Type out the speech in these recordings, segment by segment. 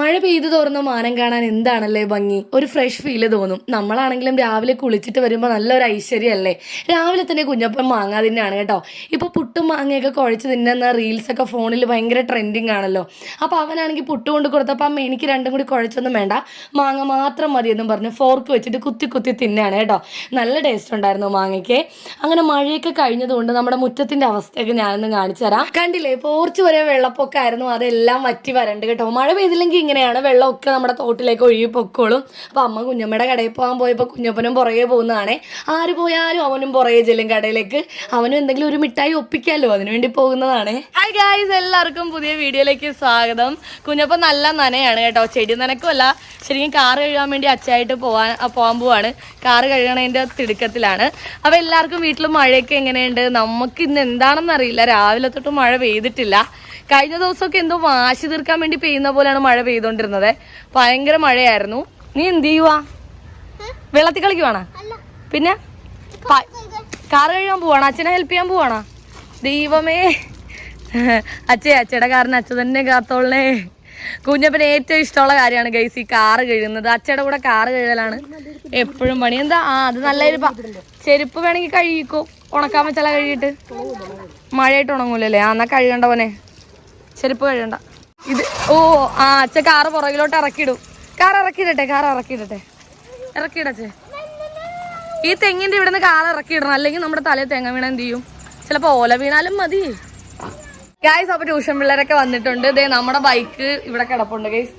മഴ പെയ്തു തോർന്ന മാനം കാണാൻ എന്താണല്ലേ ഭംഗി? ഒരു ഫ്രഷ് ഫീൽ തോന്നും. നമ്മളാണെങ്കിലും രാവിലെ കുളിച്ചിട്ട് വരുമ്പോൾ നല്ലൊരു ഐശ്വര്യമല്ലേ രാവിലെ തന്നെ കുഞ്ഞപ്പം മാങ്ങ തിന്നാണ് കേട്ടോ. ഇപ്പോൾ പുട്ടും മാങ്ങയൊക്കെ കുഴച്ച് തിന്നുന്ന റീൽസൊക്കെ ഫോണിൽ ഭയങ്കര ട്രെൻഡിങ് ആണല്ലോ. അപ്പോൾ അവനാണെങ്കിൽ പുട്ട് കൊണ്ട് കൊടുത്തപ്പോൾ അമ്മ എനിക്ക് രണ്ടും കൂടി കുഴച്ചൊന്നും വേണ്ട. മാങ്ങ മാത്രം മതി മതിയെന്നും പറഞ്ഞ് ഫോർക്ക് വെച്ചിട്ട് കുത്തി കുത്തി തിന്നാണ് കേട്ടോ. നല്ല ടേസ്റ്റ് ഉണ്ടായിരുന്നു മാങ്ങയ്ക്ക്. അങ്ങനെ മഴയൊക്കെ കഴിഞ്ഞതുകൊണ്ട് നമ്മുടെ മുറ്റത്തിന്റെ അവസ്ഥയൊക്കെ ഞാനൊന്ന് കാണിച്ചു തരാം. കണ്ടില്ലേ പോർച്ച് വരെ വെള്ളപ്പൊക്കമായിരുന്നു. അതെല്ലാം വറ്റി വരണ്ട് കേട്ടോ. മഴ പെയ്തില്ലെങ്കിൽ ഇങ്ങനെയാണ് വെള്ളമൊക്കെ നമ്മുടെ തോട്ടിലേക്ക് ഒഴുകി പൊക്കോളും. അപ്പോൾ അമ്മ കുഞ്ഞമ്മയുടെ കടയിൽ പോകാൻ പോയപ്പോൾ കുഞ്ഞപ്പനും പുറകെ പോകുന്നതാണേ. ആര് പോയാലും അവനും പുറകെ ചെല്ലും കടയിലേക്ക്. അവനും എന്തെങ്കിലും ഒരു മിഠായി ഒപ്പിക്കാമല്ലോ അതിനുവേണ്ടി പോകുന്നതാണേ. ഹായ് ഗായ്സ് എല്ലാവർക്കും പുതിയ വീഡിയോയിലേക്ക് സ്വാഗതം. കുഞ്ഞപ്പൻ നല്ല നനയാണ് കേട്ടോ. ചെടി നനക്കുമല്ല ശരിക്കും കാറ് കഴുകാൻ വേണ്ടി അച്ചായിട്ട് പോകാൻ പോകാൻ പോവാണ്. കാറ് കഴുകണതിന്റെ തിടുക്കത്തിലാണ്. അപ്പോൾ എല്ലാവർക്കും വീട്ടിൽ മഴയൊക്കെ എങ്ങനെയുണ്ട്? നമുക്ക് ഇന്ന് എന്താണെന്നറിയില്ല രാവിലെ തൊട്ട് മഴ പെയ്തിട്ടില്ല. കഴിഞ്ഞ ദിവസമൊക്കെ എന്തോ വാശി തീർക്കാൻ വേണ്ടി പെയ്യുന്ന പോലെയാണ് മഴ പെയ്തോണ്ടിരുന്നത്. ഭയങ്കര മഴയായിരുന്നു. നീ എന്ത് ചെയ്യുവാ? വെള്ളത്തിൽ കളിക്കുവാണോ? പിന്നെ? കാർ കാറ് കഴുകാൻ പോവാണോ? അച്ഛനെ ഹെൽപ്പ് ചെയ്യാൻ പോവാണോ? ദൈവമേ. അച്ഛേ അച്ഛയുടെ കാറിന് അച്ഛൻ തന്നെ കാത്തോളേ കുഞ്ഞപ്പന് ഏറ്റവും ഇഷ്ടമുള്ള കാര്യമാണ് ഗൈസ് ഈ കാറ് കഴുകുന്നത്. അച്ഛയുടെ കൂടെ കാറ് കഴുകലാണ് എപ്പോഴും പണി. എന്താ? ആ അത് നല്ലൊരു ചെരുപ്പ് വേണമെങ്കിൽ കഴുകിക്കോ. ഉണക്കാൻ വെച്ചാൽ കഴുകിയിട്ട്. മഴയായിട്ട് ഉണങ്ങൂലല്ലേ? ആ എന്നാ കഴുകണ്ട പോനെ ചെരുപ്പ് കഴിയണ്ട ഇത് ഓ ആ അച്ഛ കാറ് പുറകിലോട്ട് ഇറക്കിയിടും. Car ഇറക്കിയിടട്ടെ car ഇറക്കിയിടട്ടെ. ഇറക്കിയിടച്ചേ ഈ തെങ്ങിന്റെ ഇവിടുന്ന് കാർ ഇറക്കിയിടണം. അല്ലെങ്കിൽ നമ്മുടെ തലയിൽ തേങ്ങ വീണ എന്ത് ചെയ്യും? ചിലപ്പോ ഓല വീണാലും മതി. ഗൈസ് അപ്പൊ ട്യൂഷൻ പിള്ളേരൊക്കെ വന്നിട്ടുണ്ട്. ഇതേ നമ്മുടെ ബൈക്ക് ഇവിടെ കിടപ്പുണ്ട് ഗൈസ്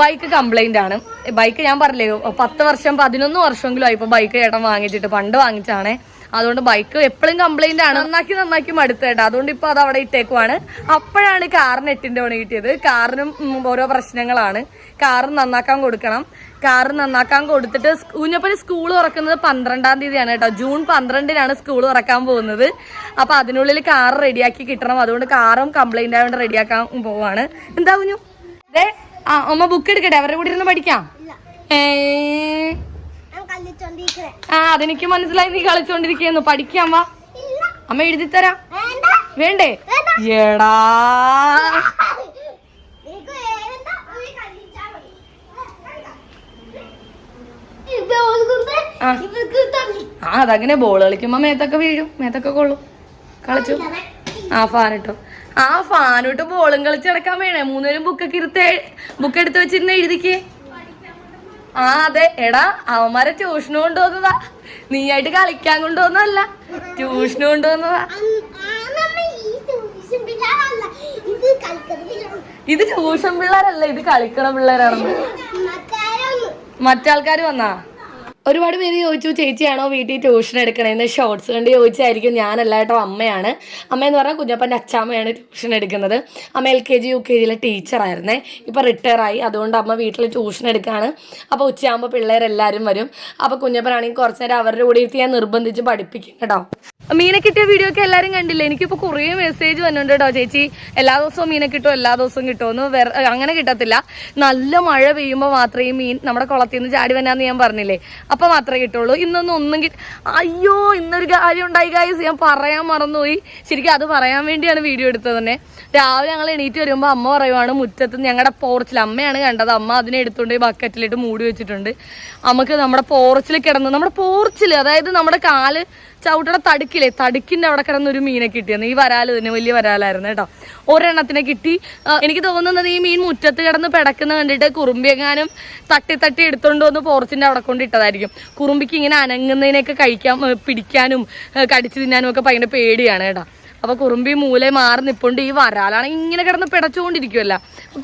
ബൈക്ക് കംപ്ലൈന്റ് ആണ്. ബൈക്ക് ഞാൻ പറഞ്ഞില്ലേ പത്ത് വർഷം പതിനൊന്ന് വർഷമെങ്കിലും ആയി ഇപ്പൊ ബൈക്ക് ചേട്ടൻ വാങ്ങിച്ചിട്ട് പണ്ട് വാങ്ങിച്ചാണേ അതുകൊണ്ട് ബൈക്ക് എപ്പോഴും കംപ്ലൈന്റ് ആണ്. നന്നാക്കി നന്നാക്കി മടുത്തേട്ടാ അതുകൊണ്ട് ഇപ്പൊ അത് അവിടെ ഇട്ടേക്കുവാണ്. അപ്പോഴാണ് കാറിന് എട്ടിന്റെ പണി കിട്ടിയത്. കാറിനും ഓരോ പ്രശ്നങ്ങളാണ്. കാറ് നന്നാക്കാൻ കൊടുക്കണം. കാറ് നന്നാക്കാൻ കൊടുത്തിട്ട് കുഞ്ഞപ്പന് സ്കൂൾ തുറക്കുന്നത് പന്ത്രണ്ടാം തീയതിയാണ് കേട്ടോ. ജൂൺ പന്ത്രണ്ടിനാണ് സ്കൂൾ തുറക്കാൻ പോകുന്നത്. അപ്പൊ അതിനുള്ളിൽ കാറ് റെഡിയാക്കി കിട്ടണം. അതുകൊണ്ട് കാറും കംപ്ലൈന്റ് ആയതുകൊണ്ട് റെഡിയാക്കാൻ പോവാണ്. എന്താ കുഞ്ഞു? ആ അമ്മ ബുക്ക് എടുക്കട്ടെ? അവരുടെ കൂടെ ഇരുന്ന് പഠിക്കാം. ഏ ആ അതെനിക്ക് മനസ്സിലായി. നീ കളിച്ചോണ്ടിരിക്കുന്നു. പഠിക്കാൻ വാ. അമ്മ എഴുതി തരാം വേണ്ടേ? എടാ. ആ. അതങ്ങനെ ബോൾ കളിക്കുമ്പോ മേത്തൊക്കെ വീഴും. മേത്തൊക്കെ കൊള്ളും. കളിച്ചു. ആ ഫാനിട്ടു ആ ഫാനിട്ട് ബോളും കളിച്ച് നടക്കാൻ വേണേ. മൂന്നുപേരും ബുക്കൊക്കെ ഇരുത്ത് ബുക്ക് എടുത്ത് വെച്ചിരുന്ന് എഴുതിക്കേ. ആ അതെ. എടാ അവന്മാരെ ട്യൂഷന് കൊണ്ടുവന്നതാ. നീയായിട്ട് കളിക്കാൻ കൊണ്ടുവന്നതല്ല. ട്യൂഷന് കൊണ്ടുവന്നതാ. ഇത് ട്യൂഷൻ പിള്ളേരല്ല ഇത് കളിക്കണ പിള്ളേരാണെന്ന്. മറ്റാൾക്കാര് വന്നാ? ഒരുപാട് പേര് ചോദിച്ചു ചേച്ചിയാണോ വീട്ടിൽ ട്യൂഷൻ എടുക്കണേന്ന്? ഷോർട്സ് കണ്ട് ചോദിച്ചായിരിക്കും ഞാനല്ല കേട്ടോ അമ്മയാണ്. അമ്മയെന്ന് പറഞ്ഞാൽ കുഞ്ഞപ്പന്റെ അച്ചാമ്മയാണ് ട്യൂഷൻ എടുക്കുന്നത്. അമ്മ L K G U K ജിയിലെ ടീച്ചറായിരുന്നേ ഇപ്പോൾ റിട്ടയർ ആയി. അതുകൊണ്ട് അമ്മ വീട്ടിൽ ട്യൂഷൻ എടുക്കുകയാണ് അപ്പോൾ ഉച്ചയാകുമ്പോൾ പിള്ളേരെല്ലാവരും വരും. അപ്പോൾ കുഞ്ഞപ്പനാണെങ്കിൽ കുറച്ച് നേരം അവരുടെ കൂടെ ഇരുത്തി ഞാൻ നിർബന്ധിച്ച് പഠിപ്പിക്കും കേട്ടോ. മീനെ കിട്ടിയ വീഡിയോ ഒക്കെ എല്ലാവരും കണ്ടില്ലേ? എനിക്കിപ്പോൾ കുറേ മെസ്സേജ് വന്നിട്ടുണ്ട് കേട്ടോ ചേച്ചി? എല്ലാ ദിവസവും മീനെ കിട്ടും എല്ലാ ദിവസവും കിട്ടുമെന്ന് അങ്ങനെ കിട്ടത്തില്ല. നല്ല മഴ പെയ്യുമ്പോൾ മാത്രമേ മീൻ നമ്മുടെ കുളത്തിൽ നിന്ന് ചാടി വന്നാന്ന് ഞാൻ പറഞ്ഞില്ലേ? അപ്പോൾ മാത്രമേ കിട്ടുള്ളൂ. ഇന്നൊന്നും ഒന്നും കിട്ടി അയ്യോ ഇന്നൊരു കാര്യം ഉണ്ടായി കാര്യം ഞാൻ പറയാൻ മറന്നുപോയി. ശരിക്കും അത് പറയാൻ വേണ്ടിയാണ് വീഡിയോ എടുത്തത് തന്നെ. രാവിലെ ഞങ്ങൾ എണീറ്റ് വരുമ്പോൾ അമ്മ പറയുവാണ് മുറ്റത്ത് ഞങ്ങളുടെ പോർച്ചിൽ അമ്മയാണ് കണ്ടത്. അമ്മ അതിനെ എടുത്തുകൊണ്ട് ബക്കറ്റിലിട്ട് മൂടി വെച്ചിട്ടുണ്ട്. നമുക്ക് നമ്മുടെ പോർച്ചിൽ കിടന്ന് നമ്മുടെ പോർച്ചിൽ അതായത് നമ്മുടെ കാൽ ചവിട്ടയുടെ തടുക്കില്ലേ? തടുക്കിന്റെ അവിടെ കിടന്ന് ഒരു മീനെ കിട്ടിയെന്ന്. ഈ വരാൽ തന്നെ വലിയ വരാലായിരുന്നു കേട്ടോ. ഒരെണ്ണത്തിനെ കിട്ടി. എനിക്ക് തോന്നുന്നത് ഈ മീൻ മുറ്റത്ത് കിടന്ന് പിടക്കുന്ന കണ്ടിട്ട് കുറുമ്പിയെങ്ങാനും തട്ടി തട്ടി എടുത്തോണ്ട് വന്ന് പോർച്ചിന്റെ അവിടെ കൊണ്ട് ഇട്ടതായിരിക്കും. കുറുമ്പിക്ക് ഇങ്ങനെ അനങ്ങുന്നതിനൊക്കെ കഴിക്കാൻ പിടിക്കാനും കടിച്ചു തിന്നാനും ഒക്കെ ഭയങ്കര പേടിയാണ് കേട്ടോ. അപ്പൊ കുറുമ്പി മൂലെ മാറി നിപ്പുണ്ട്. ഈ വരാലാണെങ്കിൽ ഇങ്ങനെ കിടന്ന് പിടച്ചുകൊണ്ടിരിക്കുമല്ല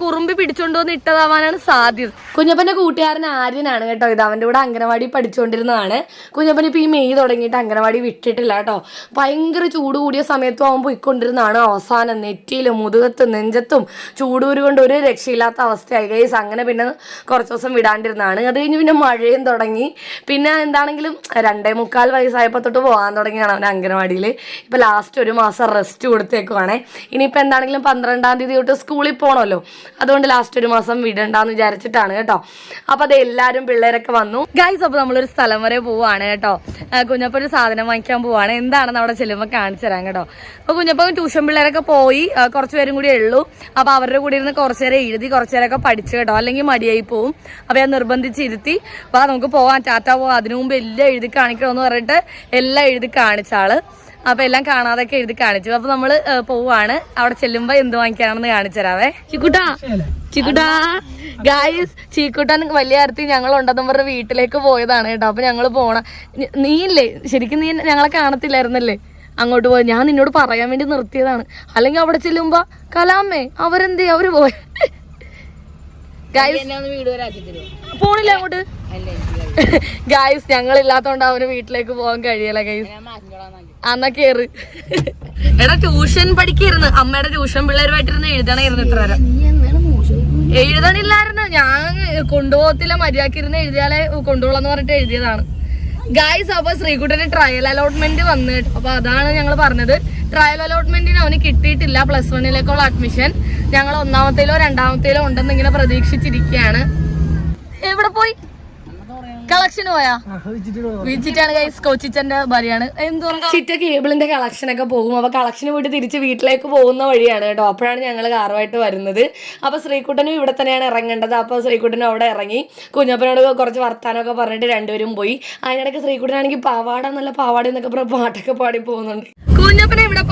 കുറുമ്പി പിടിച്ചോണ്ട് വന്ന് ഇട്ടതാവാനാണ് സാധ്യത. കുഞ്ഞപ്പന്റെ കൂട്ടുകാരൻ ആര്യനാണ് കേട്ടോ ഇത്. അവന്റെ കൂടെ അംഗനവാടി പഠിച്ചുകൊണ്ടിരുന്നതാണ്. കുഞ്ഞപ്പൻ ഇപ്പൊ ഈ മെയ് തുടങ്ങിയിട്ട് അംഗനവാടി വിട്ടിട്ടില്ല കേട്ടോ. ഭയങ്കര ചൂട് കൂടിയ സമയത്തും അവൻ പോയിക്കൊണ്ടിരുന്നതാണ്. അവസാനം നെറ്റിയിലും മുതുകത്തും നെഞ്ചത്തും ചൂടൂര് കൊണ്ട് ഒരു രക്ഷയില്ലാത്ത അവസ്ഥയായി. ഗൈസ് അങ്ങനെ പിന്നെ കുറച്ച് ദിവസം വിടാണ്ടിരുന്നതാണ്. അത് കഴിഞ്ഞ് പിന്നെ മഴയും തുടങ്ങി. പിന്നെ എന്താണെങ്കിലും രണ്ടേ മുക്കാൽ വയസ്സായപ്പോൾ തൊട്ട് പോകാൻ തുടങ്ങിയാണ് അവൻ അംഗനവാടിയിൽ ഇപ്പൊ ലാസ്റ്റ് ഒരു മാസം റെസ്റ്റ് കൊടുത്തേക്കുവാണേ. ഇനിയിപ്പോൾ എന്താണെങ്കിലും പന്ത്രണ്ടാം തീയതി തൊട്ട് സ്കൂളിൽ പോകണമല്ലോ അതുകൊണ്ട് ലാസ്റ്റ് ഒരു മാസം വിടണ്ടെന്ന് വിചാരിച്ചിട്ടാണ് കേട്ടോ. അപ്പോൾ അപ്പൊ അത് എല്ലാവരും പിള്ളേരൊക്കെ വന്നു. ഗൈസ് അപ്പോൾ നമ്മളൊരു സ്ഥലം വരെ പോവാണ് കേട്ടോ. കുഞ്ഞപ്പൊരു സാധനം വാങ്ങിക്കാൻ പോവാണ്. എന്താണെന്ന് അവിടെ ചെല്ലുമ്പോൾ കാണിച്ചു തരാം കേട്ടോ. അപ്പോൾ കുഞ്ഞപ്പ ട്യൂഷൻ പിള്ളേരൊക്കെ പോയി. കുറച്ച് പേരും കൂടി ഉള്ളൂ. അപ്പോൾ അവരുടെ കൂടെ ഇരുന്ന് കുറച്ച് നേരം എഴുതി കുറച്ച് നേരമൊക്കെ പഠിച്ചു കേട്ടോ. അല്ലെങ്കിൽ മടിയായി പോവും. അപ്പോൾ ഞാൻ നിർബന്ധിച്ചിരുത്തി. അപ്പോൾ നമുക്ക് പോവാം. ടാറ്റ പോവാം അതിനു മുമ്പ് എല്ലാം എഴുതി കാണിക്കണമെന്ന് പറഞ്ഞിട്ട് എല്ലാം എഴുതി കാണിച്ച ആൾ. അപ്പൊ എല്ലാം കാണാതൊക്കെ എഴുതി കാണിച്ചു. അപ്പൊ നമ്മൾ പോവാണ്. അവിടെ ചെല്ലുമ്പോ എന്ത് വാങ്ങിക്കാനാണെന്ന് കാണിച്ചു തരാവേ. ചിക്കുട്ടാ ചിക്കുട്ടാ. ഗായ്സ് ചീക്കുട്ടാൻ വലിയ കാര്യത്തിൽ ഞങ്ങൾ ഉണ്ടെന്നും പറഞ്ഞ വീട്ടിലേക്ക് പോയതാണ് കേട്ടോ. അപ്പൊ ഞങ്ങൾ പോണ നീയില്ലേ? ശരിക്കും നീ ഞങ്ങളെ കാണത്തില്ലായിരുന്നല്ലേ? അങ്ങോട്ട് പോയി. ഞാൻ നിന്നോട് പറയാൻ വേണ്ടി നിർത്തിയതാണ്. അല്ലെങ്കിൽ അവിടെ ചെല്ലുമ്പോ കലാമേ അവരെന്തേ? അവർ പോയ. പോണില്ല അങ്ങോട്ട്? ഗായ്സ് ഞങ്ങൾ ഇല്ലാത്തോണ്ട് അവന് വീട്ടിലേക്ക് പോകാൻ കഴിയല ഗൈസ് അന്നാ കേറ്. എടാ ട്യൂഷൻ പഠിക്കായിരുന്നു. അമ്മയുടെ ട്യൂഷൻ പിള്ളേരുമായിട്ടിരുന്ന് എഴുതണായിരുന്നു ഇത്ര നേരം. എഴുതണില്ലായിരുന്നു. ഞാൻ കൊണ്ടുപോകത്തില്ല മര്യാദക്കിരുന്ന് എഴുതിയാലേ കൊണ്ടുപോകണമെന്ന് പറഞ്ഞിട്ട് എഴുതിയതാണ്. ഗായ്സ് അപ്പൊ ശ്രീകുട്ടന് ട്രയൽ അലോട്ട്മെന്റ് വന്നു അപ്പൊ അതാണ് ഞങ്ങൾ പറഞ്ഞത്. ട്രയൽ അലോട്ട്മെന്റിന് അവന് കിട്ടിയിട്ടില്ല പ്ലസ് വണ്ണിലേക്കുള്ള അഡ്മിഷൻ ഞങ്ങൾ ഒന്നാമത്തേലോ രണ്ടാമത്തേലോ ഉണ്ടെന്ന് ഇങ്ങനെ പ്രതീക്ഷിച്ചിരിക്കുകയാണ്. എവിടെ പോയി? കളക്ഷന് പോയാ? വിളിച്ചിട്ടാണ് ഗൈസ് കൊച്ചിച്ചന്റെ ഭാര്യയാണ്. ചിറ്റ കേബിളിന്റെ കളക്ഷൻ ഒക്കെ പോകും. അപ്പൊ കളക്ഷൻ പോയിട്ട് തിരിച്ച് വീട്ടിലേക്ക് പോകുന്ന വഴിയാണ് കേട്ടോ. അപ്പോഴാണ് ഞങ്ങൾ കാറുമായിട്ട് വരുന്നത്. അപ്പൊ ശ്രീകുട്ടനും ഇവിടെ തന്നെയാണ് ഇറങ്ങേണ്ടത്. അപ്പൊ ശ്രീകുട്ടനും അവിടെ ഇറങ്ങി. കുഞ്ഞപ്പനോട് കുറച്ച് വർത്താനമൊക്കെ പറഞ്ഞിട്ട് രണ്ടുപേരും പോയി. അതിനിടയ്ക്ക് ശ്രീകുട്ടനാണെങ്കിൽ പാവാട നല്ല പാവാട എന്നൊക്കെ പറഞ്ഞ പാട്ടൊക്കെ പാടി പോകുന്നുണ്ട്. കുഞ്ഞപ്പനെ എന്റെ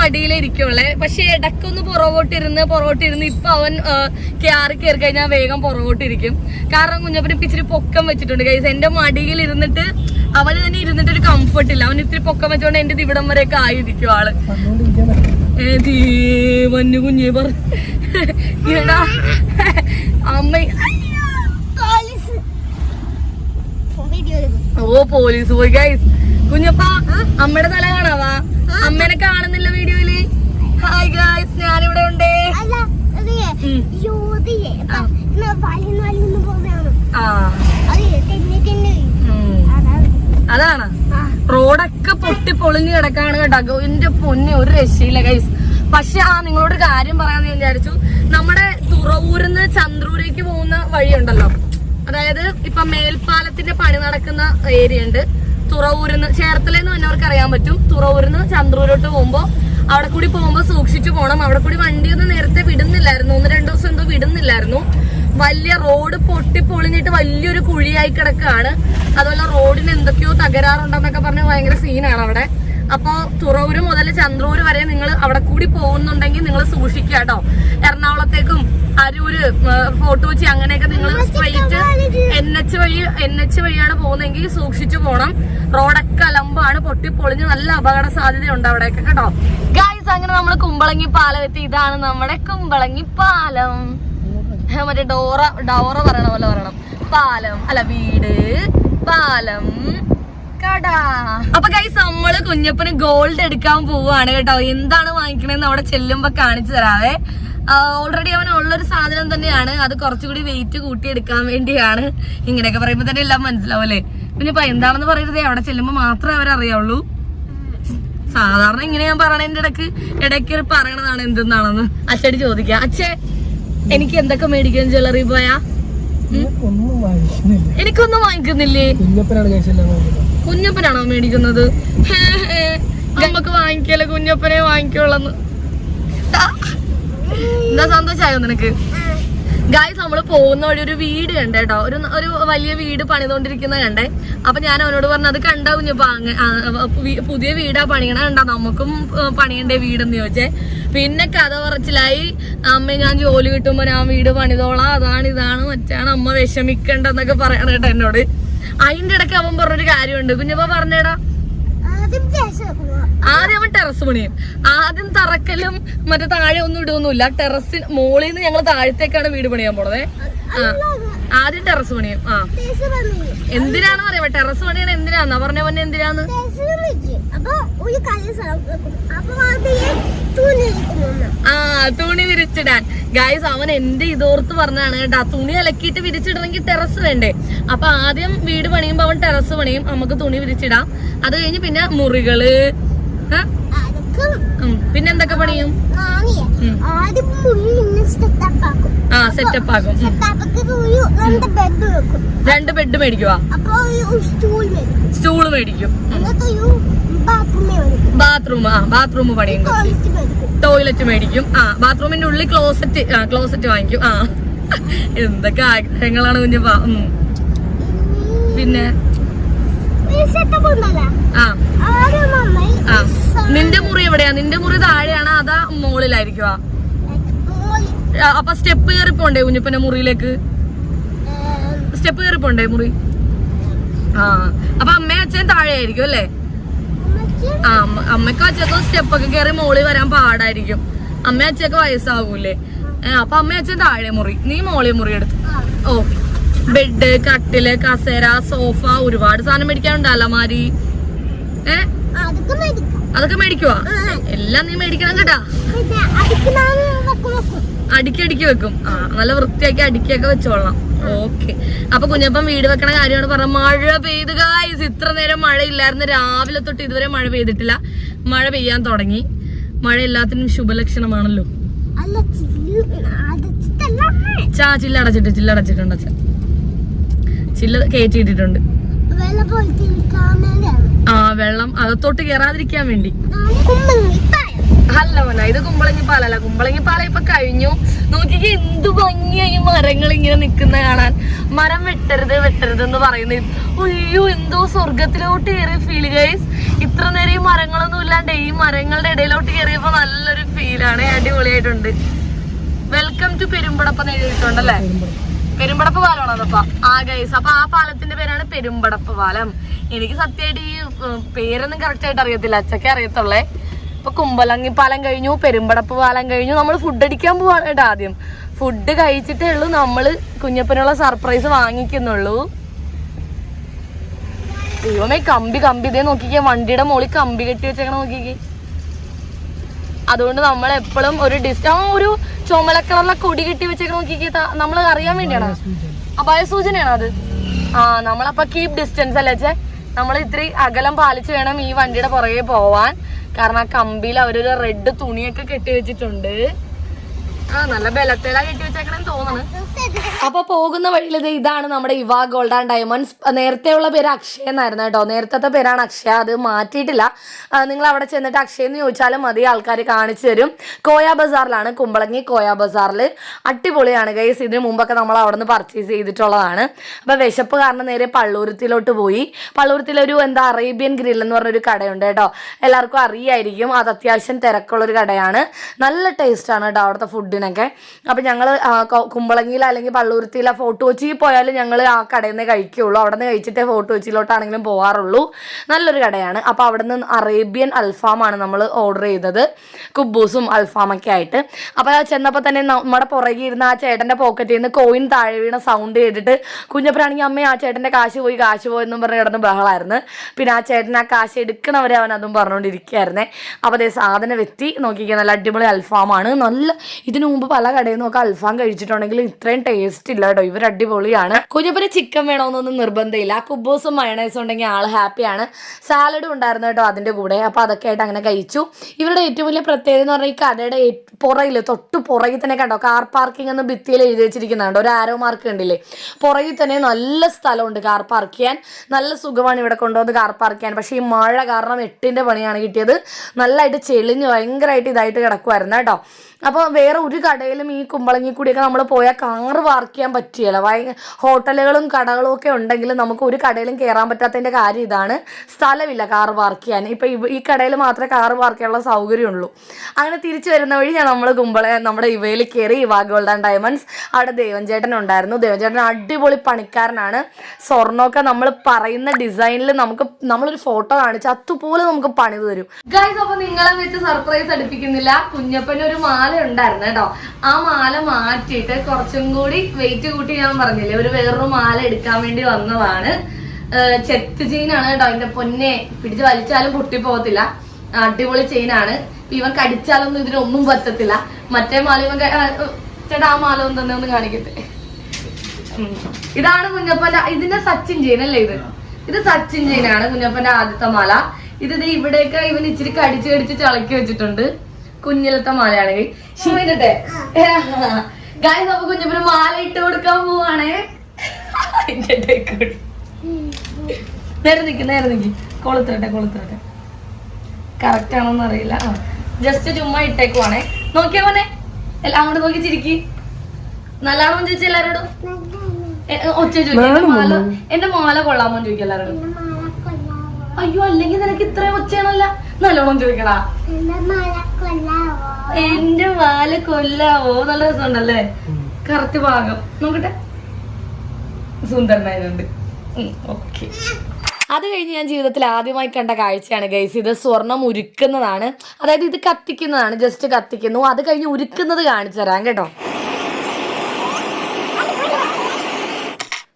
മടിയിലിരിക്കുള്ളേ പക്ഷെ ഇടയ്ക്കൊന്ന് പുറകോട്ടിരുന്ന് പുറകോട്ടിരുന്ന് ഇപ്പൊ അവൻ കയറി കയറി കഴിഞ്ഞാൽ വേഗം പുറകോട്ടിരിക്കും. കാരണം കുഞ്ഞപ്പന ഇപ്പൊ ഇച്ചിരി പൊക്കം വെച്ചിട്ടുണ്ട് കൈസ് എന്റെ മടിയിൽ ഇരുന്നിട്ട് അവന് തന്നെ ഇരുന്നിട്ട് ഒരു കംഫർട്ട് ഇല്ല. അവൻ ഇത്തിരി പൊക്കം വെച്ചോണ്ട് എന്റെ ഇവിടം വരെ വരെയൊക്കെ ആയിരിക്കും ആൾ. മഞ്ഞു കുഞ്ഞേ പറ. അമ്മ ഓ പോലീസ് പോയി ഗൈസ് കുഞ്ഞപ്പ അമ്മയുടെ തല കാണാവാ. അമ്മേനെ കാണുന്നില്ല വീഡിയോയിൽ. ഹായ് ഗായ്സ് ഞാനിവിടെ ഉണ്ട്. അതാണ്. റോഡൊക്കെ പൊട്ടി പൊളിഞ്ഞു കിടക്കാണ് കേട്ടോ. എന്റെ പൊന്നെ ഒരു രക്ഷയില്ല ഗൈസ് പക്ഷെ ആ നിങ്ങളോട് കാര്യം പറയാന്ന് വിചാരിച്ചു. നമ്മുടെ തുറവൂരിന്ന് ചന്ദ്രൂരേക്ക് പോകുന്ന വഴിയുണ്ടല്ലോ. അതായത് ഇപ്പൊ മേൽപ്പാലത്തിന്റെ പണി നടക്കുന്ന ഏരിയ ഉണ്ട് തുറവൂരിന്ന് ചേർത്തലെന്ന് വന്നവർക്ക് അറിയാൻ പറ്റും. തുറവൂരിന്ന് ചന്ദ്രൂരോട്ട് പോകുമ്പോ അവിടെ കൂടി പോകുമ്പോ സൂക്ഷിച്ചു പോകണം അവിടെ കൂടി വണ്ടിയൊന്നും നേരത്തെ വിടുന്നില്ലായിരുന്നു. ഒന്ന് രണ്ടു ദിവസം എന്തോ വിടുന്നില്ലായിരുന്നു. വലിയ റോഡ് പൊട്ടി പൊളിഞ്ഞിട്ട് വലിയൊരു കുഴിയായി കിടക്കുകയാണ്. അതുപോലെ റോഡിന് എന്തൊക്കെയോ തകരാറുണ്ടെന്നൊക്കെ പറഞ്ഞ് ഭയങ്കര സീനാണ് അവിടെ. അപ്പോ തുറവൂര് മുതൽ ചന്ദ്രൂര് വരെ നിങ്ങൾ അവിടെ കൂടി പോകുന്നുണ്ടെങ്കിൽ നിങ്ങൾ സൂക്ഷിക്കുക കേട്ടോ. എറണാകുളത്തേക്കും അരൂര് ഫോട്ടോച്ചി അങ്ങനെയൊക്കെ നിങ്ങൾ സ്ട്രെയിറ്റ് എൻ എച്ച് വഴി എൻ എച്ച് വഴിയാണ് പോകുന്നതെങ്കിൽ സൂക്ഷിച്ചു പോകണം റോഡൊക്കെ അലമ്പാണ് പൊട്ടി പൊളിഞ്ഞ് നല്ല അപകട സാധ്യതയുണ്ട് അവിടെയൊക്കെ കേട്ടോ. ഗായ്സ് അങ്ങനെ നമ്മൾ കുമ്പളങ്ങി പാലം എത്തി. ഇതാണ് നമ്മുടെ കുമ്പളങ്ങി പാലം. മറ്റേ ഡോറ ഡോറ പറയണ പോലെ പറയണം. പാലം. അല്ല വീട്. പാലം. അപ്പൊ ഗൈസ് നമ്മൾ കുഞ്ഞപ്പന് ഗോൾഡ് എടുക്കാൻ പോവാണ് കേട്ടോ. എന്താണ് വാങ്ങിക്കണേന്ന് അവിടെ ചെല്ലുമ്പോ കാണിച്ചു തരാവേ. ഓൾറെഡി അവൻ ഉള്ളൊരു സാധനം തന്നെയാണ്. അത് കുറച്ചുകൂടി വെയിറ്റ് കൂട്ടിയെടുക്കാൻ വേണ്ടിയാണ്. ഇങ്ങനെയൊക്കെ പറയുമ്പോ തന്നെ എല്ലാം മനസ്സിലാവല്ലേ പിന്നെ ഇപ്പൊ എന്താണെന്ന് പറയരുതേ. അവിടെ ചെല്ലുമ്പോ മാത്രമേ അവരറിയാവുള്ളൂ സാധാരണ ഇങ്ങനെ ഞാൻ പറയണതിന്റെ ഇടയ്ക്ക് ഇടയ്ക്ക് ഒരു പറയണതാണ് എന്തെന്നാണെന്ന്. അച്ഛടി ചോദിക്കാം. അച്ഛേ എനിക്ക് എന്തൊക്കെ മേടിക്കാൻ ജ്വല്ലറി പോയാ? ഒന്നും എനിക്കൊന്നും വാങ്ങിക്കുന്നില്ലേ? കുഞ്ഞപ്പനാണ് മേടിക്കുന്നത്. നമുക്ക് വാങ്ങിക്കല്ലേ കുഞ്ഞപ്പനെ വാങ്ങിക്കോളന്ന്. എന്താ സന്തോഷായോ നിനക്ക്? ഗായ്സ് നമ്മൾ പോകുന്ന വഴി ഒരു വീട് കണ്ടേട്ടോ ഒരു ഒരു വലിയ വീട് പണിതുകൊണ്ടിരിക്കുന്ന കണ്ടേ. അപ്പൊ ഞാൻ അവനോട് പറഞ്ഞു അത് കണ്ട കുഞ്ഞപ്പ പുതിയ വീടാ പണിയണ കണ്ട നമുക്കും പണിയണ്ടേ വീടെന്ന് ചോദിച്ചേ. പിന്നെ കഥ പറച്ചിലായി. അമ്മ ഞാൻ ജോലി കിട്ടുമ്പോ ഞാൻ വീട് പണിതോളാം. അതാണ് ഇതാണ് മറ്റാണ്. അമ്മ വിഷമിക്കണ്ടെന്നൊക്കെ പറയണ കേട്ടോ എന്നോട്. അതിന്റെ ഇടയ്ക്ക് അവൻ പറഞ്ഞൊരു കാര്യമുണ്ട്. കുഞ്ഞപ്പ പറഞ്ഞേടാ. ടെറസ് പണിയും. ആദ്യം തറക്കലും മറ്റേ താഴെ ഒന്നും ഇടുകയൊന്നുമില്ല ടെറസിൽ മോളിൽ നിന്ന് ഞങ്ങൾ താഴത്തേക്കാണ് വീട് പണിയാൻ പോണത്. ആ ആദ്യം ടെറസ് പണിയും. ആ. എന്തിനാണെന്ന് പറയാ ടെറസ് പണിയാണ് എന്തിനാന്നാ? പറഞ്ഞ പോലെ എന്തിനാന്ന്? ആ തുണി വിരിച്ചിടാൻ. ഗായ്സ് അവൻ എന്റെ ഇതോർത്ത് പറഞ്ഞാണ് കേട്ടാ തുണി അലക്കിയിട്ട് വിരിച്ചിടണമെങ്കിൽ ടെറസ് വേണ്ടേ. അപ്പൊ ആദ്യം വീട് പണിയുമ്പോ അവൻ ടെറസ് പണിയും നമുക്ക് തുണി വിരിച്ചിടാം. അത് കഴിഞ്ഞ് പിന്നെ മുറികൾ ഏ? അതൊക്കെ ആദ്യം ഉം. പിന്നെ എന്തൊക്കെ പണിയും? ആ സെറ്റപ്പ് ആക്കും. രണ്ട് ബെഡ് മേടിക്കുവാ? സ്റ്റൂൾ മേടിക്കും. ബാത്റൂം ആ ബാത്റൂം പണിയും ടോയ്ലറ്റ് മേടിക്കും. ആ ബാത്റൂമിന്റെ ഉള്ളിൽ ക്ലോസറ്റ് ആ ക്ലോസറ്റ് വാങ്ങിക്കും. ആ. എന്തൊക്കെ ആഗ്രഹങ്ങളാണ് കുഞ്ഞപ്പാ. പിന്നെ സെറ്റപ്പ് ഉണ്ടല്ലോ ആ ആദ്യം നമ്മൾ ആ നിന്റെ മുറി എവിടെയാ? നിന്റെ മുറി താഴെയാണ് അതാ മുകളിലായിരിക്കുവാ ആ, അപ്പൊ സ്റ്റെപ്പ് കയറി പോണ്ടേ കുഞ്ഞപ്പന്റെ മുറിയിലേക്ക്? സ്റ്റെപ്പ് കയറി പോണ്ടേ മുറി? ആ. അപ്പൊ അമ്മയും അച്ഛൻ താഴെ ആയിരിക്കും അല്ലേ ആ അമ്മക്കും അച്ഛക്കും സ്റ്റെപ്പ് ഒക്കെ കയറി മോളിൽ വരാൻ പാടായിരിക്കും. അമ്മ അച്ഛക്ക് വയസ്സാകൂലേ ഏ, അപ്പൊ അമ്മ അച്ഛൻ താഴെ മുറി. നീ മോളി മുറി എടുത്തു. ഓ. ബെഡ് കട്ടിൽ കസേര സോഫ ഒരുപാട് സാധനം മേടിക്കാനുണ്ട് അലമാരി. ഏ? അതൊക്കെ മേടിക്കുക മേടിക്കുവാ. എല്ലാം നീ മേടിക്കണം കേട്ടാ. അടിക്കടിക്ക് വെക്കും വെക്കും. അടുക്കി അടുക്കി വെക്കും. ആ നല്ല വൃത്തിയാക്കി അടുക്കിയൊക്കെ വെച്ചോളാം. ഓക്കെ. അപ്പൊ കുഞ്ഞപ്പം വീട് വെക്കണ കാര്യമാണ് പറഞ്ഞ മഴ പെയ്ത് ഗായ്സ് ഇത്ര നേരം മഴ ഇല്ലായിരുന്നു രാവിലെ തൊട്ട് ഇതുവരെ മഴ പെയ്തിട്ടില്ല. മഴ പെയ്യാൻ തുടങ്ങി. മഴ എല്ലാത്തിനും ശുഭലക്ഷണമാണല്ലോ. ചാ ചില്ലടച്ചിട്ട് ചില്ലടച്ചിട്ടുണ്ട് അച്ഛൻ ചില്ല കയറ്റിയിട്ടിട്ടുണ്ട് ആ വെള്ളം അകത്തോട്ട് കയറാതിരിക്കാൻ വേണ്ടി. അല്ല മോന ഇത് കുമ്പളങ്ങി പാലല്ല കുമ്പളങ്ങി പാല ഇപ്പൊ കഴിഞ്ഞു. നോക്കിക്ക് എന്ത് ഭംഗിയായി മരങ്ങൾ ഇങ്ങനെ നിക്കുന്ന കാണാൻ. മരം വെട്ടരുത് വെട്ടരുത് എന്ന് പറയുന്നത് അയ്യോ എന്തോ സ്വർഗത്തിലോട്ട് കയറിയ ഫീൽ ഗൈസ് ഇത്ര നേരം ഈ മരങ്ങളൊന്നും ഇല്ലാണ്ട് ഈ മരങ്ങളുടെ ഇടയിലോട്ട് കയറിയപ്പോ നല്ലൊരു ഫീലാണ് അടിപൊളിയായിട്ടുണ്ട്. വെൽക്കം ടു പെരുമ്പടപ്പം എഴുതിയിട്ടുണ്ടല്ലേ പെരുമ്പടപ്പ് പാലമാണോ അതപ്പ. ആ ഗൈസ് അപ്പൊ ആ പാലത്തിന്റെ പേരാണ് പെരുമ്പടപ്പ് പാലം. എനിക്ക് സത്യമായിട്ട് ഈ പേരൊന്നും കറക്റ്റ് ആയിട്ട് അറിയത്തില്ല. അച്ഛക്കെ അറിയത്തുള്ളേ. ഇപ്പൊ കുമ്പലങ്ങി പാലം കഴിഞ്ഞു പെരുമ്പടപ്പ് പാലം കഴിഞ്ഞു. നമ്മൾ ഫുഡ് അടിക്കാൻ പോവാണ് കേട്ടോ ആദ്യം. ഫുഡ് കഴിച്ചിട്ടേ ഉള്ളൂ. നമ്മൾ കുഞ്ഞപ്പനുള്ള സർപ്രൈസ് വാങ്ങിക്കുന്നുള്ളൂ. ദൈവമേ കമ്പി കമ്പി. ഇതേ നോക്കിക്കേ വണ്ടിയുടെ മുകളിൽ കമ്പി കെട്ടി വെച്ചേക്കണ നോക്കിക്കേ. അതുകൊണ്ട് നമ്മൾ എപ്പോഴും ഒരു ഡിസ്റ്റ് ആ ഒരു ചുമല കളറിലെ കൊടി കെട്ടി വെച്ചൊക്കെ നോക്കി നമ്മൾ അറിയാൻ വേണ്ടിയാണ്. അപായ സൂചനയാണ് അത്? ആ നമ്മളപ്പോ കീപ് ഡിസ്റ്റൻസ് അല്ലേ ചേ നമ്മൾ ഇത്തിരി അകലം പാലിച്ച് വേണം ഈ വണ്ടിയുടെ പുറകെ പോവാൻ. കാരണം ആ കമ്പിയിൽ അവരൊരു റെഡ് തുണിയൊക്കെ കെട്ടി വെച്ചിട്ടുണ്ട്. ആ നല്ല ബലത്തേലാ കെട്ടി വെച്ചേക്കണെന്ന് തോന്നുന്നു അപ്പൊ പോകുന്ന വഴിയിൽ ഇത് ഇതാണ് നമ്മുടെ ഇവ ഗോൾഡ് ആൻഡ് ഡയമണ്ട്സ്. നേരത്തെയുള്ള പേര് അക്ഷയ എന്നായിരുന്നു കേട്ടോ. നേരത്തെ പേരാണ് അക്ഷയ. അത് മാറ്റിയിട്ടില്ല. നിങ്ങൾ അവിടെ ചെന്നിട്ട് അക്ഷയ എന്ന് ചോദിച്ചാലും മതി. ആൾക്കാർ കാണിച്ചു തരും. കോയ ബസാറിലാണ്. കുമ്പളങ്ങി കോയ ബസാറിൽ അടിപൊളിയാണ് ഗൈസ് ഇതിന് മുമ്പൊക്കെ നമ്മൾ അവിടെ നിന്ന് പർച്ചേസ് ചെയ്തിട്ടുള്ളതാണ്. അപ്പൊ വിശപ്പ് കാരണം നേരെ പള്ളൂരത്തിലോട്ട് പോയി. പള്ളൂരത്തിലൊരു എന്താ അറേബ്യൻ ഗ്രിൽ എന്ന് പറഞ്ഞൊരു കടയുണ്ട് കേട്ടോ. എല്ലാവർക്കും അറിയായിരിക്കും. അത് അത്യാവശ്യം തിരക്കുള്ളൊരു കടയാണ്. നല്ല ടേസ്റ്റ് ആണ് കേട്ടോ അവിടുത്തെ ഫുഡിനൊക്കെ അപ്പോൾ ഞങ്ങൾ കുമ്പളങ്ങിയിൽ അല്ലെങ്കിൽ പള്ളൂരുത്തിയിലെ ഫോർട്ട് കൊച്ചിയിൽ പോയാലും ഞങ്ങൾ ആ കടയിൽ നിന്ന് കഴിക്കുകയുള്ളൂ. അവിടെ നിന്ന് കഴിച്ചിട്ടേ ഫോർട്ട് കൊച്ചിയിലോട്ടാണെങ്കിലും പോകാറുള്ളൂ നല്ലൊരു കടയാണ്. അപ്പോൾ അവിടെ നിന്ന് അറേബ്യൻ അൽഫാമാണ് നമ്മൾ ഓർഡർ ചെയ്തത്. കുബൂസും അൽഫാമൊക്കെ ആയിട്ട്. അപ്പോൾ ചെന്നപ്പോൾ തന്നെ നമ്മുടെ പുറകെ ഇരുന്ന ആ ചേട്ടന്റെ പോക്കറ്റിൽ നിന്ന് കോയിൻ താഴെ വീണ സൗണ്ട് കേട്ടിട്ട് കുഞ്ഞപ്പനാണെങ്കിൽ അമ്മ ആ ചേട്ടന്റെ കാശ് പോയി കാശ് പോയി എന്നും പറഞ്ഞ് കിടന്ന് ബഹളമായിരുന്നു പിന്നെ ആ ചേട്ടൻ ആ കാശ് എടുക്കണവരെ അവൻ അതും പറഞ്ഞുകൊണ്ടിരിക്കുകയായിരുന്നേ. അപ്പോൾ അതേ സാധനം എത്തി. നോക്കിക്കുക നല്ല അടിപൊളി അൽഫാമാണ്. നല്ല ഇതിനു മുമ്പ് പല കടയിൽ നിന്നൊക്കെ അൽഫാം കഴിച്ചിട്ടുണ്ടെങ്കിൽ ഇത്രയും ടേസ്റ്റ് ഇല്ല കേട്ടോ ഇവർ അടിപൊളിയാണ്. കുഞ്ഞപ്പന് ചിക്കൻ വേണമെന്നൊന്നും നിർബന്ധമില്ല. കുബൂസും മയണൈസും ഉണ്ടെങ്കിൽ ആൾ ഹാപ്പിയാണ് സാലഡും ഉണ്ടായിരുന്നു കേട്ടോ അതിന്റെ കൂടെ. അപ്പോൾ അതൊക്കെ ആയിട്ട് അങ്ങനെ കഴിച്ചു. ഇവരുടെ ഏറ്റവും വലിയ പ്രത്യേകത എന്ന് പറഞ്ഞാൽ ഈ കടയുടെ പുറയിൽ തൊട്ട് പുറകിൽ തന്നെ കണ്ടോ? കാർ പാർക്കിംഗ് എന്ന് ഭിത്തിയിൽ എഴുതി വെച്ചിരിക്കുന്നുണ്ട് ഒരു ആരോ മാർക്ക് കണ്ടില്ലേ പുറകിൽ തന്നെ നല്ല സ്ഥലമുണ്ട് കാർ പാർക്ക് ചെയ്യാൻ. നല്ല സുഖമാണ് ഇവിടെ കൊണ്ടുവന്ന് കാർ പാർക്ക് ചെയ്യാൻ. പക്ഷേ ഈ മഴ കാരണം എട്ടിന്റെ പണിയാണ് കിട്ടിയത്. നല്ലതായിട്ട് ചെളിഞ്ഞ് ഭയങ്കരമായിട്ട് ഇതായിട്ട് കിടക്കുമായിരുന്നു കേട്ടോ. അപ്പോൾ വേറെ ഒരു കടയിലും ഈ കുമ്പളങ്ങി കൂടിയൊക്കെ നമ്മൾ പോയാൽ കാറ് പാർക്ക് ചെയ്യാൻ പറ്റിയല്ല. ഹോട്ടലുകളും കടകളും ഒക്കെ ഉണ്ടെങ്കിലും നമുക്ക് ഒരു കടയിലും കയറാൻ പറ്റാത്തതിന്റെ കാര്യം ഇതാണ്. സ്ഥലമില്ല കാറ് പാർക്ക് ചെയ്യാൻ. ഇപ്പോൾ ഈ കടയിൽ മാത്രമേ കാറ് പാർക്ക് ചെയ്യാനുള്ള സൗകര്യമുള്ളൂ. അങ്ങനെ തിരിച്ചു വരുന്ന വഴി ഞാൻ നമ്മൾ കുമ്പള നമ്മുടെ ഇവയിൽ കയറി ഇവാ ഗോൾഡ് ആൻഡ് ഡയമണ്ട്സ്. അവിടെ ദേവൻചേട്ടൻ ഉണ്ടായിരുന്നു. ദേവൻചേട്ടൻ അടിപൊളി പണിക്കാരനാണ്. സ്വർണമൊക്കെ നമ്മൾ പറയുന്ന ഡിസൈനിൽ നമുക്ക് നമ്മളൊരു ഫോട്ടോ കാണിച്ച് അതുപോലെ നമുക്ക് പണിത് തരും. ഗൈസ് അപ്പൊ നിങ്ങളെ വെച്ച് സർപ്രൈസ് അടുപ്പിക്കുന്നില്ല. കുഞ്ഞപ്പൻ ഒരു മാല ഉണ്ടായിരുന്നു കേട്ടോ. ആ മാല മാറ്റിയിട്ട് കുറച്ചും കൂടി വെയിറ്റ് കൂട്ടി ഞാൻ പറഞ്ഞില്ലേ ഒരു വേറൊരു മാല എടുക്കാൻ വേണ്ടി വന്നതാണ്. ചെത്ത് ചെയിനാണ് കേട്ടോ അതിന്റെ പൊന്നെ. പിടിച്ച് വലിച്ചാലും പൊട്ടിപ്പോകത്തില്ല. അടിപൊളി ചെയിനാണ് ഇവൻ കടിച്ചാലൊന്നും ഇതിനൊന്നും പറ്റത്തില്ല. മറ്റേ മാല ഇവൻ ചേട്ടാ ആ മാല ഒന്നും ഒന്ന് കാണിക്കട്ടെ. ഇതാണ് കുഞ്ഞപ്പന്റെ ഇതിന്റെ സച്ചിൻ ചെയിൻ അല്ലേ ഇത്? ഇത് സച്ചിൻ ചെയിനാണ് കുഞ്ഞപ്പന്റെ ആദ്യത്തെ മാല. ഇത് ഇവിടെയൊക്കെ ഇവൻ ഇച്ചിരി കടിച്ച് കടിച്ച് ചളക്കി വെച്ചിട്ടുണ്ട്. കുഞ്ഞിലത്തെ മാലയാണ് ശിവനട്ടെ ഗായ് അപ്പൊ കുഞ്ഞിപ്പിന് മാല ഇട്ട് കൊടുക്കാൻ പോവാണേ. കൂടി. നേരെ നിക്ക് നേരെ നിക്ക്. കൊളുത്തിരട്ടെ കൊളുത്തിരട്ടെ കറക്റ്റ് ആണോന്ന് അറിയില്ല. ജസ്റ്റ് ചുമ്മാ ഇട്ടേക്കുവാണേ. നോക്കിയാ മോനെ. എല്ലാം അങ്ങോട്ട് നോക്കി ചിരിക്കി. നല്ലാണോ ചോദിച്ചു എല്ലാരോടും? ഒച്ച ചോദിക്കും. മാല എന്റെ മാല കൊള്ളാമോ ചോദിക്കും എല്ലാരോടും. അയ്യോ അല്ലെങ്കിൽ നിനക്ക് ഇത്രയും ഒച്ചയാണല്ല. നല്ലോണം ചോദിക്കടാ. എന്റെ മാല കൊല്ലാവോ എന്റെ മാല കൊല്ലാവോ നല്ല രസമുണ്ടല്ലേ? കറക്റ്റ് ഭാഗം. നോക്കട്ടെ. സുന്ദരനായതുണ്ട് ഓക്കെ അത് കഴിഞ്ഞ് ഞാൻ ജീവിതത്തിൽ ആദ്യമായി കണ്ട കാഴ്ചയാണ് ഗൈസ് ഇത് സ്വർണം ഉരുക്കുന്നതാണ്. അതായത് ഇത് കത്തിക്കുന്നതാണ് ജസ്റ്റ് കത്തിക്കുന്നു. അത് കഴിഞ്ഞ് ഉരുക്കുന്നത് കാണിച്ചു തരാം കേട്ടോ.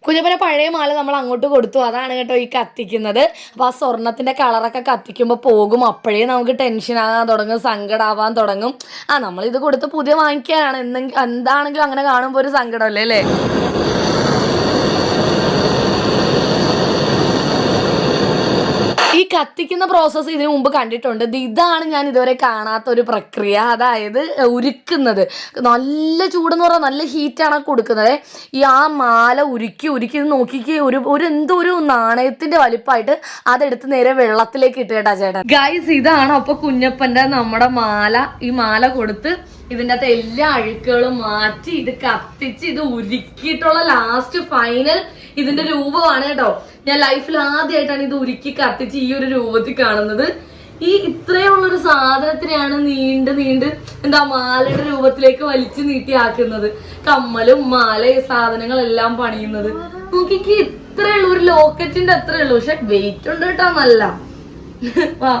കുഞ്ഞപ്പനെ പഴയ മാല നമ്മൾ അങ്ങോട്ട് കൊടുത്തു. അതാണ് കേട്ടോ ഈ കത്തിക്കുന്നത്. അപ്പോൾ ആ സ്വർണത്തിന്റെ കളറൊക്കെ കത്തിക്കുമ്പോൾ പോകും. അപ്പോഴേ നമുക്ക് ടെൻഷൻ ആകാൻ തുടങ്ങും സങ്കടമാവാൻ തുടങ്ങും. ആ നമ്മളിത് കൊടുത്ത് പുതിയ വാങ്ങിക്കാനാണ് എന്തെങ്കിലും എന്താണെങ്കിലും അങ്ങനെ കാണുമ്പോൾ ഒരു സങ്കടമല്ലേ അല്ലേ? ഈ കത്തിക്കുന്ന പ്രോസസ്സ് ഇതിനു മുമ്പ് കണ്ടിട്ടുണ്ട്. ഇത് ഇതാണ് ഞാൻ ഇതുവരെ കാണാത്ത ഒരു പ്രക്രിയ. അതായത് ഉരുക്കുന്നത്. നല്ല ചൂടെന്ന് പറഞ്ഞാൽ നല്ല ഹീറ്റാണ് കൊടുക്കുന്നത്. ഈ ആ മാല ഉരുക്കി ഉരുക്കി നോക്കിക്കേ. ഒരു ഒരു എന്തോ ഒരു നാണയത്തിന്റെ വലിപ്പമായിട്ട് അതെടുത്ത് നേരെ വെള്ളത്തിലേക്ക് ഇട്ട് കേട്ടാ ചേട്ടാ ഗൈസ് ഇതാണ് അപ്പൊ കുഞ്ഞപ്പന്റെ നമ്മുടെ മാല. ഈ മാല കൊടുത്ത് ഇതിന്റെ അകത്ത് എല്ലാ അഴുക്കുകളും മാറ്റി ഇത് കത്തിച്ച് ഇത് ഉരുക്കിയിട്ടുള്ള ലാസ്റ്റ് ഫൈനൽ ഇതിന്റെ രൂപമാണ് കേട്ടോ. ഞാൻ ലൈഫിൽ ആദ്യമായിട്ടാണ് ഇത് ഉരുക്കി കത്തിച്ച് ഈ ഒരു രൂപത്തിൽ കാണുന്നത്. ഈ ഇത്രയുള്ളൊരു സാധനത്തിനെയാണ് നീണ്ട് നീണ്ട് എന്താ മാലയുടെ രൂപത്തിലേക്ക് വലിച്ചു നീട്ടിയാക്കുന്നത്. കമ്മലും മാല സാധനങ്ങളെല്ലാം പണിയുന്നത്. നോക്കിക്ക് ഇത്രയുള്ളൂ. ഒരു ലോക്കറ്റിന്റെ അത്രയുള്ളൂ. പക്ഷെ വെയിറ്റ് ഉണ്ട് കേട്ടോ നല്ല. വാ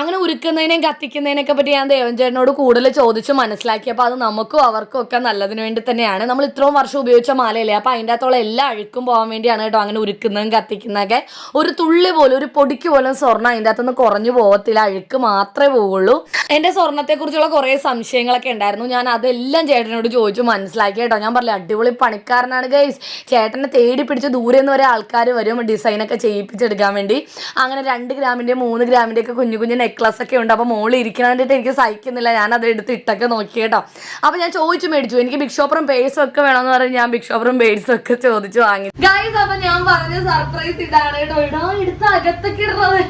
അങ്ങനെ ഉരുക്കുന്നതിനെയും കത്തിക്കുന്നതിനൊക്കെ പറ്റി ഞാൻ ദേവൻ ചേട്ടനോട് കൂടുതൽ ചോദിച്ചു മനസ്സിലാക്കിയപ്പോൾ അത് നമുക്കും അവർക്കും ഒക്കെ നല്ലതിന് വേണ്ടി തന്നെയാണ്. നമ്മൾ ഇത്രയും വർഷം ഉപയോഗിച്ച മാലയല്ലേ? അപ്പോൾ അതിന്റെ അകത്തുള്ള എല്ലാ അഴുക്കും പോകാൻ വേണ്ടിയാണ് കേട്ടോ അങ്ങനെ ഉരുക്കുന്നതും കത്തിക്കുന്നതൊക്കെ. ഒരു തുള്ളി പോലും ഒരു പൊടിക്ക് പോലും സ്വർണം അതിന്റെ അകത്തുനിന്ന് കുറഞ്ഞു പോകത്തില്ല. അഴുക്ക് മാത്രമേ പോവുള്ളൂ. എന്റെ സ്വർണത്തെക്കുറിച്ചുള്ള കുറേ സംശയങ്ങളൊക്കെ ഉണ്ടായിരുന്നു. ഞാൻ അതെല്ലാം ചേട്ടനോട് ചോദിച്ചു മനസ്സിലാക്കി കേട്ടോ. ഞാൻ പറഞ്ഞില്ല അടിപൊളി പണിക്കാരനാണ് ഗൈസ്. ചേട്ടനെ തേടി പിടിച്ച് ദൂരെ നിന്ന് വരെ ആൾക്കാർ വരും ഡിസൈനൊക്കെ ചെയ്യിപ്പിച്ചെടുക്കാൻ വേണ്ടി. അങ്ങനെ രണ്ട് ഗ്രാമിന്റെ മൂന്ന് ഗ്രാമിന്റെ ഒക്കെ കുഞ്ഞു കുഞ്ഞു നെക്ലസ് ഒക്കെ ഉണ്ട്. അപ്പോൾ മോളിൽ ഇരിക്കണം എനിക്ക് സഹിക്കുന്നില്ല. ഞാൻ അത് എടുത്ത് ഇട്ടൊക്കെ നോക്കി കേട്ടോ. അപ്പോൾ ഞാൻ ചോദിച്ചു മേടിച്ചു. എനിക്ക് ബിഗ് ഷോപ്പറും പേഴ്സും ഒക്കെ വേണമെന്ന് പറഞ്ഞ് ഞാൻ ബിഗ് ഷോപ്പറും പേഴ്സും ഒക്കെ ചോദിച്ചു വാങ്ങി. ഗൈസ് അപ്പൊ ഞാൻ പറഞ്ഞ സർപ്രൈസ് ഇതാണ് കേട്ടോ. ഇടാ എടുത്ത് അകത്തൊക്കെ ഇടുന്നത്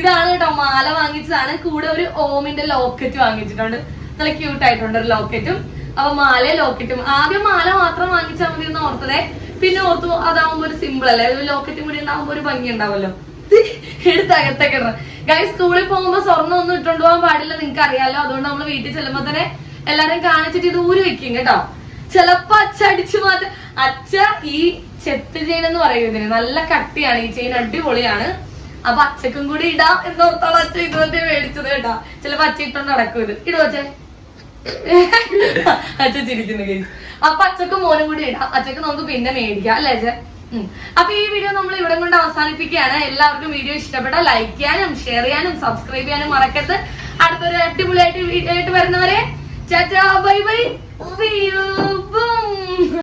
ഇതാണ് കേട്ടോ. മാല വാങ്ങിച്ചതാണ്. കൂടെ ഒരു ഓമിന്റെ ലോക്കറ്റ് വാങ്ങിച്ചിട്ടുണ്ട്. നല്ല ക്യൂട്ട് ആയിട്ടുണ്ട് ഒരു ലോക്കറ്റും അപ്പൊ മാല ലോക്കറ്റും ആദ്യം മാല മാത്രം വാങ്ങിച്ചാൽ മതി എന്ന് ഓർത്തതേ. പിന്നെ ഓർത്തു അതാവുമ്പോ ഒരു സിമ്പിൾ അല്ലേ? ഒരു ലോക്കറ്റും കൂടി ഉണ്ടാവുമ്പോ ഒരു ഭംഗി ഉണ്ടാവല്ലോ എടുത്ത് അകത്തൊക്കെ ഇടണം ഗൈസ് സ്കൂളിൽ പോകുമ്പോ സ്വർണം ഒന്നും ഇട്ടുകൊണ്ട് പോകാൻ പാടില്ല നിങ്ങൾക്ക് അറിയാലോ. അതുകൊണ്ട് നമ്മൾ വീട്ടിൽ ചെല്ലുമ്പോ തന്നെ എല്ലാരും കാണിച്ചിട്ട് ഇത് ഊരി വെക്കും കേട്ടോ. ചിലപ്പോ അച്ഛ അടിച്ചു മാറ്റം അച്ഛ ഈ ചെത്ത് ചെയിൻ എന്ന് പറയുന്നതിന് നല്ല കട്ടിയാണ് ഈ ചെയിൻ അടിപൊളിയാണ്. അപ്പൊ അച്ഛക്കും കൂടി ഇടാം എന്നോർത്താണ് അച്ഛൻ ഇതുപോലെ മേടിച്ചത് കേട്ടോ. ചിലപ്പോ അച്ഛ ഇട്ടോണ്ട് നടക്കും ഇത്. ഇടോ അച്ഛൻ. അച്ഛൻ ചിരിക്കുന്നു കേസ് അപ്പൊ അച്ഛക്ക് മോനും കൂടി ഇടാം. അച്ഛക്ക് നമുക്ക് പിന്നെ മേടിക്കാം അല്ലേ അച്ഛൻ. അപ്പൊ ഈ വീഡിയോ നമ്മൾ ഇവിടെ കൊണ്ട് അവസാനിപ്പിക്കുകയാണ്. എല്ലാവർക്കും വീഡിയോ ഇഷ്ടപ്പെട്ട ലൈക്ക് ചെയ്യാനും ഷെയർ ചെയ്യാനും സബ്സ്ക്രൈബ് ചെയ്യാനും മറക്കരുത്. അടുത്തൊരു അടിപൊളിയായിട്ട് വീഡിയോ ആയിട്ട് വരുന്നവരെ ചാച്ചാ ബൈ ബൈ